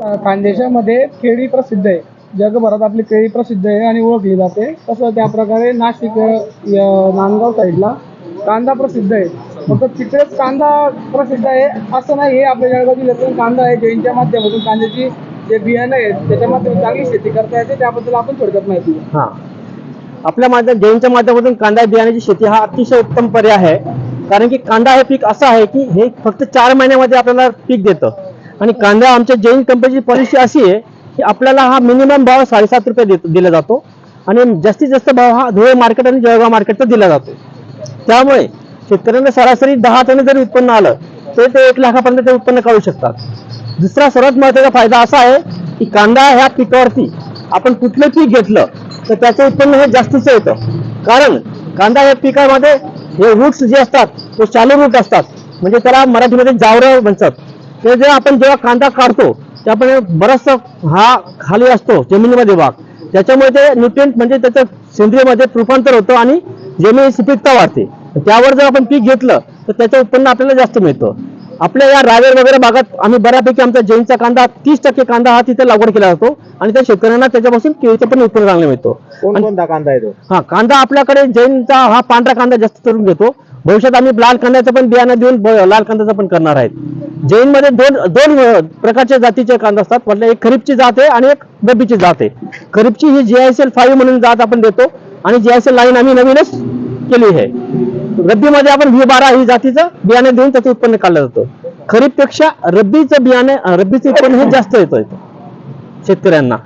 खानदेशामध्ये केळी प्रसिद्ध आहे. जगभरात आपली केळी प्रसिद्ध आहे आणि ओळखली जाते. तसं त्या प्रकारे नाशिक य- नांदगाव साईडला कांदा प्रसिद्ध आहे. फक्त तिकडेच कांदा प्रसिद्ध आहे असं नाही हे आपल्या जळगाव जिल्ह्यातून कांदा आहे. जैनच्या माध्यमातून कांद्याची जे बियाणं आहेत त्याच्या माध्यमातून चांगली शेती करता येते. त्याबद्दल आपण थोडक्यात माहिती घेऊ. हा. आपल्या माध्यम जैनच्या माध्यमातून कांदा बियाण्याची शेती हा अतिशय उत्तम पर्याय आहे. कारण की कांदा हे पीक असं आहे की हे फक्त चार महिन्यामध्ये आपल्याला पीक देतं. आणि कांदा आमच्या जैन कंपनीची पॉलिसी अशी आहे की आपल्याला हा मिनिमम भाव साडेसात रुपये दिला जातो. आणि जास्तीत जास्त भाव हा धुळे मार्केट आणि जळगाव मार्केटचा दिला जातो. त्यामुळे शेतकऱ्यांना सरासरी दहा टन जरी उत्पन्न आलं तर ते एक लाखापर्यंत ते उत्पन्न काढू शकतात. दुसरा सर्वात महत्त्वाचा फायदा असा आहे की कांदा ह्या पिकावरती आपण कुठलं पीक घेतलं तर त्याचं उत्पन्न हे जास्तीचं येतं कारण कांदा या पिकामध्ये हे रूट्स जे असतात ते चालू रूट असतात. म्हणजे त्याला मराठीमध्ये जावरं म्हणतात. ते जे आपण जेव्हा कांदा काढतो त्यामध्ये बराचसा हा खाली असतो जमिनीमध्ये भाग. त्याच्यामुळे ते न्यूट्रिएंट म्हणजे त्याचं सेंद्रियमध्ये रूपांतर होतं आणि जमीन सुपीकता वाढते. त्यावर जर आपण पीक घेतलं तर त्याचं उत्पन्न आपल्याला जास्त मिळतं. आपल्या या रावेर वगैरे भागात आम्ही बऱ्यापैकी आमचा जैनचा कांदा तीस टक्के कांदा हा तिथे लागवड केला जातो आणि त्या शेतकऱ्यांना त्याच्यापासून केळीचं पण उत्पन्न चांगलं मिळतो. कोणता कांदा आहे तो? हा कांदा आपल्याकडे जैनचा हा पांढरा कांदा जास्त करून घेतो. भविष्यात आम्ही लाल कांद्याचं पण बियाणं देऊन लाल कांद्याचं पण करणार आहेत. जैनमध्ये दोन दोन प्रकारच्या जातीचे कांदा असतात. म्हटलं एक खरीपची जात आहे आणि एक रब्बीची जात आहे. खरीपची ही जीआयसीएल फाईव्ह म्हणून जात आपण देतो आणि जीआयसीएल लाईन आम्ही नवीनच केली आहे. रब्बीमध्ये आपण व्ही बारा ही जातीचं बियाणे देऊन त्याचं उत्पन्न काढलं जातं. खरीपपेक्षा रब्बीचं बियाणे रब्बीचं उत्पन्न हे जास्त येतं शेतकऱ्यांना.